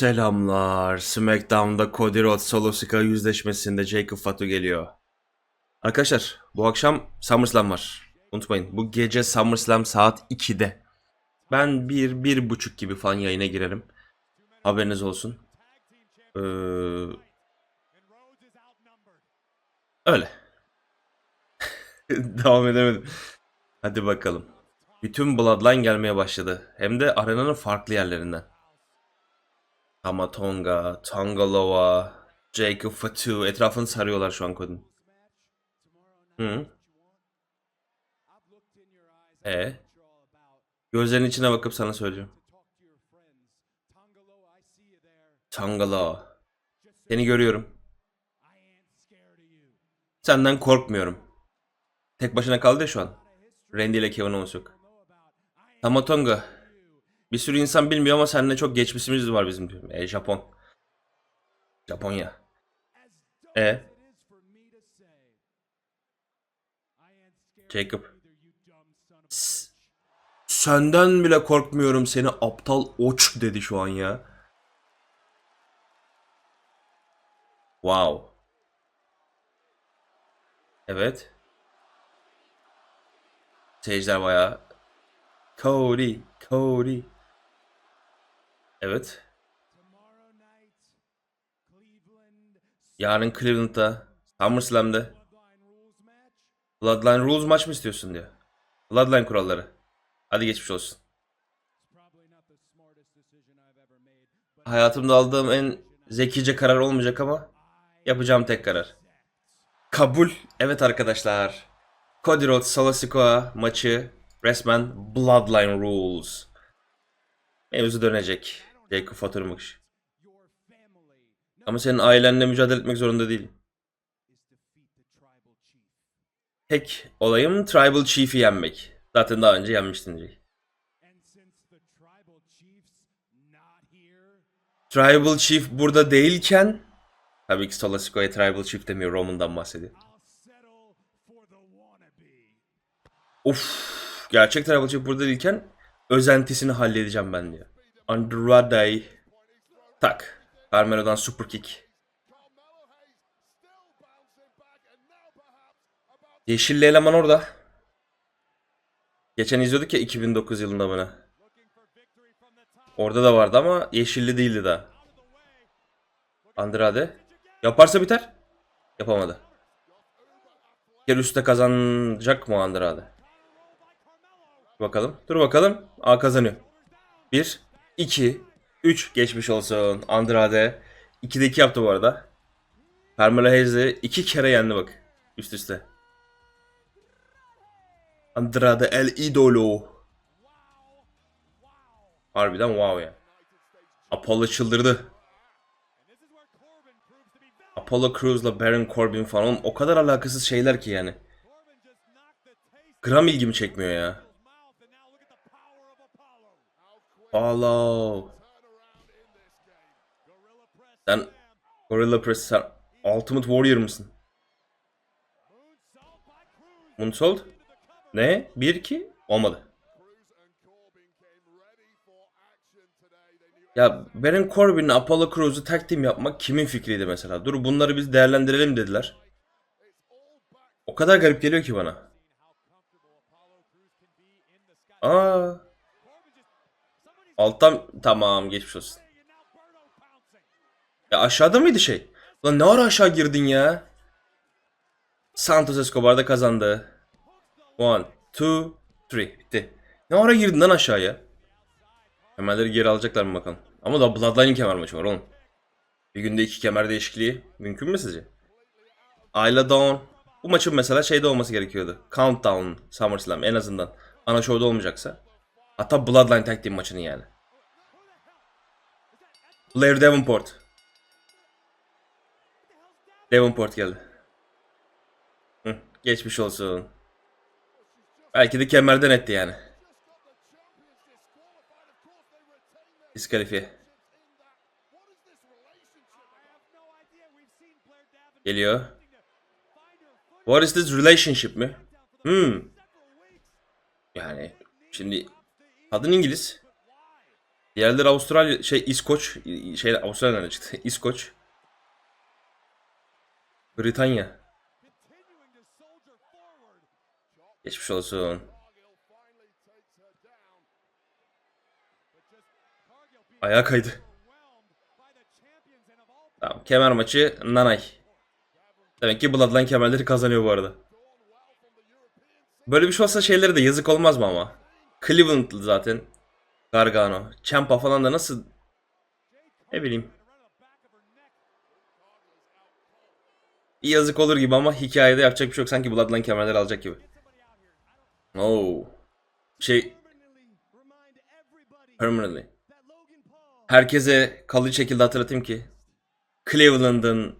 Selamlar. SmackDown'da Cody Rhodes Solo Sikoa yüzleşmesinde Jacob Fatu geliyor. Arkadaşlar bu akşam SummerSlam var. Unutmayın bu gece SummerSlam saat 2'de. Ben 1 bir, buçuk gibi falan yayına girerim. Haberiniz olsun. Ee, öyle. Devam edemedim. Hadi bakalım. Bütün Bloodline gelmeye başladı. Hem de arenanın farklı yerlerinden. Tamatonga, Tangaloa, Jacob Fatu etrafını sarıyorlar şu an kodun. Hı. E. Gözlerinin içine bakıp sana söyleyeceğim. Tangaloa. Seni görüyorum. Senden korkmuyorum. Tek başına kaldı ya şu an. Randy ile Kevin Owens yok. Tamatonga. Bir sürü insan bilmiyor ama seninle çok geçmişimiz var bizim. E, Japon. Japonya. E. Jacob. S- Senden bile korkmuyorum seni aptal oç dedi şu an ya. Wow. Evet. Seyirciler bayağı Cody, Cody. Evet. Yarın Cleveland'da, SummerSlam'da Bloodline Rules maç mı istiyorsun diyor. Bloodline kuralları. Hadi geçmiş olsun. Hayatımda aldığım en zekice karar olmayacak ama yapacağım tek karar. Kabul. Evet arkadaşlar. Cody Rhodes Solo Sikoa maçı resmen Bloodline Rules. Mevzu dönecek. Jacob Fatu'nun bakışı. Ama senin ailenle mücadele etmek zorunda değilim. Tek olayım Tribal Chief'i yenmek. Zaten daha önce yenmiştin Jay. Tribal Chief burada değilken tabii ki Solo Sikoa'ya Tribal Chief demiyor. Roman'dan bahsediyor. Of, gerçek Tribal Chief burada değilken özentisini halledeceğim ben diyor. Andrade tak. Carmelo'dan super kick. Yeşilli eleman orada. Geçen izliyorduk ya 2009 yılında bana. Orada da vardı ama yeşilli değildi daha. Andrade. Yaparsa biter. Yapamadı. Gel üstte kazanacak mı Andrade? Bakalım. Dur bakalım. A kazanıyor. 1, 2, 3 geçmiş olsun. Andrade. 2'de 2 yaptı bu arada. Carmelo Hayes'i 2 kere yendi bak. Üst üste. Andrade el idolo. Harbiden wow ya. Apollo çıldırdı. Apollo Crews'la Baron Corbin falan o kadar alakasız şeyler ki yani. Gram ilgimi çekmiyor ya. Allah. Sen Gorilla Press sen Ultimate Warrior mısın? Moonsault? Ne? 1-2? Olmadı. Ya Baron Corbin'le Apollo Crews'u tag team yapmak kimin fikriydi mesela? Dur bunları biz değerlendirelim dediler. O kadar garip geliyor ki bana. Aa. Alttan tamam geçmiş olsun. Ya aşağıda mıydı şey? Lan ne ara aşağı girdin ya? Santos Escobar da kazandı. One, two, three. Bitti. Ne ara girdin lan aşağıya? Kemerleri geri alacaklar mı bakalım. Ama da Bloodline'in kemer maçı var oğlum. Bir günde iki kemer değişikliği mümkün mü sizce? Ayla Dawn. Bu maçın mesela şeyde olması gerekiyordu. Countdown SummerSlam en azından. Ana show'da olmayacaksa. Hatta Bloodline Tag Team maçının yani. Blair Davenport. Davenport geldi. Hı, geçmiş olsun. Belki de kemerden etti yani. Diskalifiye. Geliyor. What is this relationship mi? Hmm. Yani şimdi kadın İngiliz. Diğerleri Avustralya şey İskoç şey Avustralya'dan çıktı. İskoç. Britanya. Geçmiş olsun. Ayağa kaydı. Tamam kemer maçı Nanay. Demek ki Bloodline kemerleri kazanıyor bu arada. Böyle bir şey olsa şeylere de yazık olmaz mı ama? Cleveland zaten. Gargano. Ciampa falan da nasıl... Ne bileyim. Yazık olur gibi ama hikayede yapacak bir şey yok. Sanki Bloodline kemerleri alacak gibi. Oo. Şey... Permanently. Herkese kalıcı şekilde hatırlatayım ki Cleveland'ın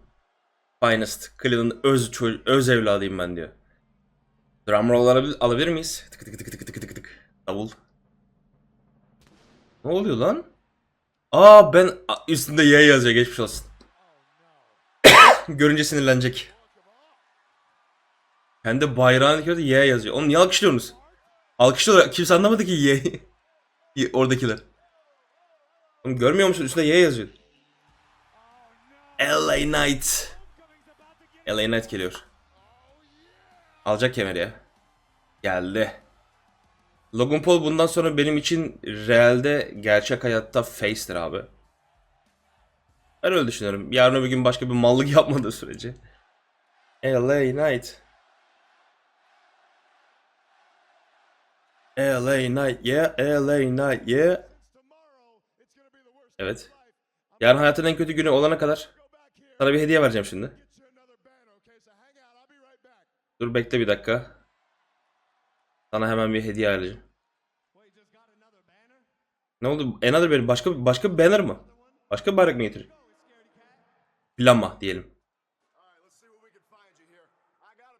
finest, Cleveland'ın öz, öz evladıyım ben diyor. Drum roll alabilir, alabilir miyiz? Tık tık tık tık tık. Davul. Ne oluyor lan? Aa ben üstünde Y yazıyor geçmiş olsun. Görünce sinirlenecek. Kendi bayrağını dikiyordu Y yazıyor. Oğlum niye alkışlıyorsunuz? Alkışlıyorlar. Kimse anlamadı ki Y. Y- Oradakiler. Oğlum görmüyor musun? Üstünde Y yazıyor. LA Knight. LA Knight geliyor. Alacak kemeri ya. Geldi. Logan Paul bundan sonra benim için realde gerçek hayatta face'tir abi. Ben öyle düşünüyorum. Yarın öbür gün başka bir mallık yapmadığı sürece. LA Knight. LA Knight. Yeah, LA Knight. Yeah. Evet. Yarın hayatın en kötü günü olana kadar sana bir hediye vereceğim şimdi. Dur bekle bir dakika. Sana hemen bir hediye ayarlayacağım. Ne oldu? Another benim başka başka bir banner mı? Başka bir bayrak mı getirir? Plama diyelim.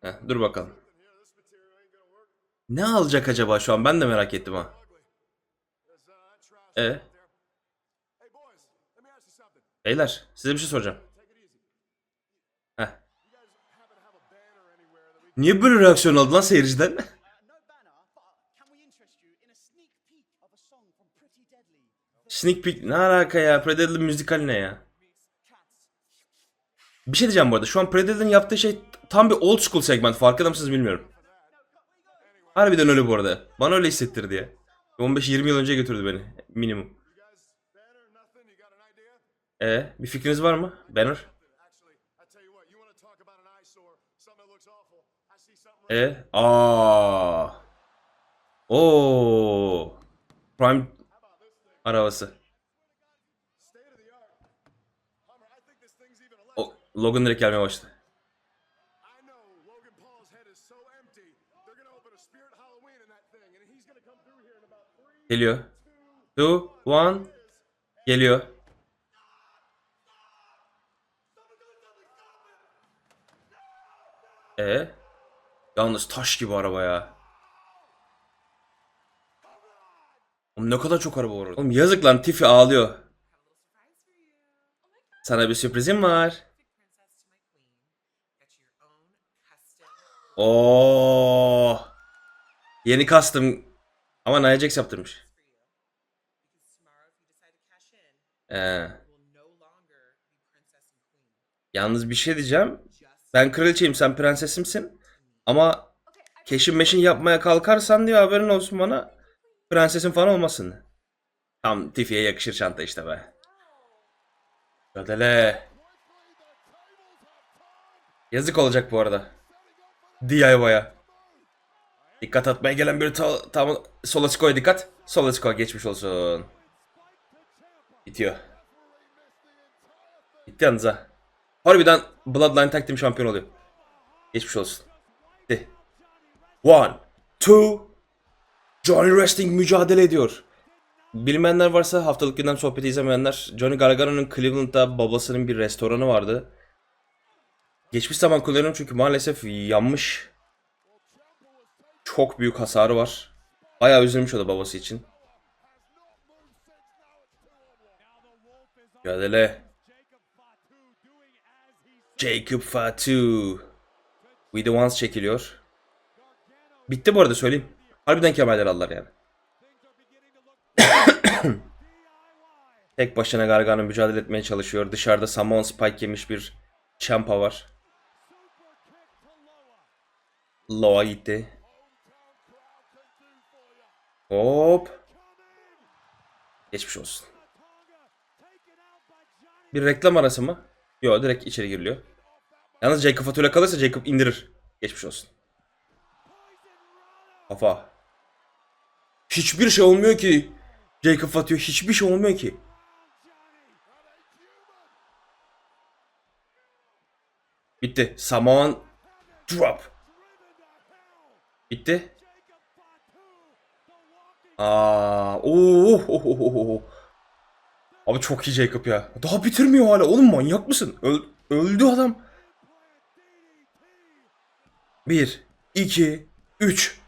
Heh, dur bakalım. Ne alacak acaba şu an? Ben de merak ettim ha. E, beyler size bir şey soracağım. Heh. Niye böyle reaksiyon aldı lan seyirciden? No banner, but can we interest you in a sneak peek of a song from Pretty Deadly? Sneak peek ne alaka ya? Predator müzikal ne ya? Bir şey diyeceğim bu arada. Şu an Predator'ın yaptığı şey tam bir old school segment. Farkında mısınız bilmiyorum. Harbiden öyle bu arada. Bana öyle hissettirdi ya. 15-20 yıl önce götürdü beni. Minimum. E, bir fikriniz var mı? Banner? E, aa. Oo. Prime arabası. O, Logan direkt gelmeye başladı. Geliyor. Two, one. Geliyor. E. Yalnız taş gibi araba ya. Oğlum ne kadar çok araba var orada. Oğlum yazık lan Tiffy ağlıyor. Sana bir sürprizim var. Oo. Yeni custom. Ama Nia Jax yaptırmış. Ee, yalnız bir şey diyeceğim. Ben kraliçeyim sen prensesimsin. Ama keşin meşin yapmaya kalkarsan diyor haberin olsun bana. Prensesin falan olmasın. Tam Tiffy'ye yakışır çanta işte be. Gödele. Yazık olacak bu arada. DIY'a. Dikkat atmaya gelen bir ta tam Solasko'ya dikkat. Solasko geçmiş olsun. Bitiyor. Bitti yalnız ha. Harbiden Bloodline Tag Team şampiyon oluyor. Geçmiş olsun. Bitti. One, two, Johnny Wrestling mücadele ediyor. Bilmeyenler varsa haftalık gündem sohbeti izlemeyenler Johnny Gargano'nun Cleveland'da babasının bir restoranı vardı. Geçmiş zaman kullanıyorum çünkü maalesef yanmış. Çok büyük hasarı var. Bayağı üzülmüş o da babası için. Mücadele. Jacob Fatu. We the Ones çekiliyor. Bitti bu arada söyleyeyim. Harbiden kemerler aldılar yani. Tek başına Gargano mücadele etmeye çalışıyor. Dışarıda Samoan Spike yemiş bir Ciampa var. Loa gitti. Hop. Geçmiş olsun. Bir reklam arası mı? Yok direkt içeri giriliyor. Yalnız Jacob Fatih'le kalırsa Jacob indirir. Geçmiş olsun. Kafa. Hiçbir şey olmuyor ki. Jacob Fatih hiçbir şey olmuyor ki. Bitti. Samoan drop. Bitti. Aa, oo, oh, oh, oh, oh, oh. Abi çok iyi Jacob ya. Daha bitirmiyor hala. Oğlum manyak mısın? Öl- öldü adam. 1, 2, 3.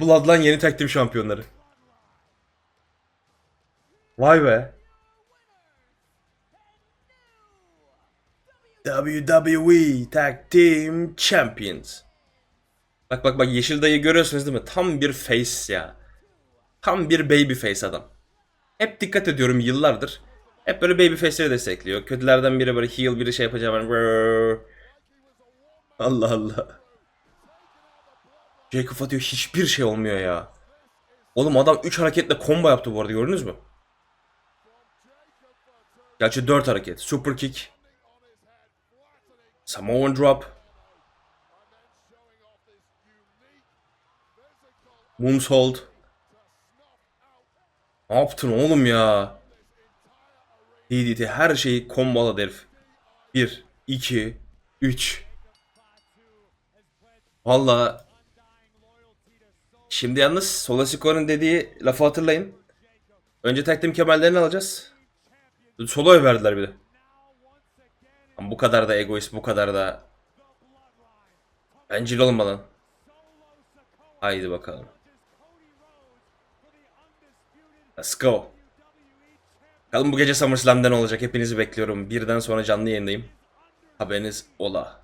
Bloodline yeni team şampiyonları. Vay be. WWE Tag Team Champions. Bak bak bak Yeşil Dayı görüyorsunuz değil mi? Tam bir face ya. Tam bir baby face adam. Hep dikkat ediyorum yıllardır. Hep böyle baby face'leri destekliyor. Kötülerden biri böyle heel biri şey yapacağım. Allah Allah. Jacob atıyor hiçbir şey olmuyor ya. Oğlum adam 3 hareketle combo yaptı bu arada gördünüz mü? Gerçi 4 hareket. Super kick. Samoan drop. Moonsault. Ne yaptın oğlum ya? DDT her şeyi komboladı herif. 1, 2, 3. Valla. Şimdi yalnız Solasiko'nun dediği lafı hatırlayın. Önce takdim kemerlerini alacağız. Solo'ya verdiler bir de. Ama bu kadar da egoist, bu kadar da bencil olma lan. Haydi bakalım. Let's go. Bakalım bu gece SummerSlam'da ne olacak? Hepinizi bekliyorum. Birden sonra canlı yayındayım. Haberiniz ola.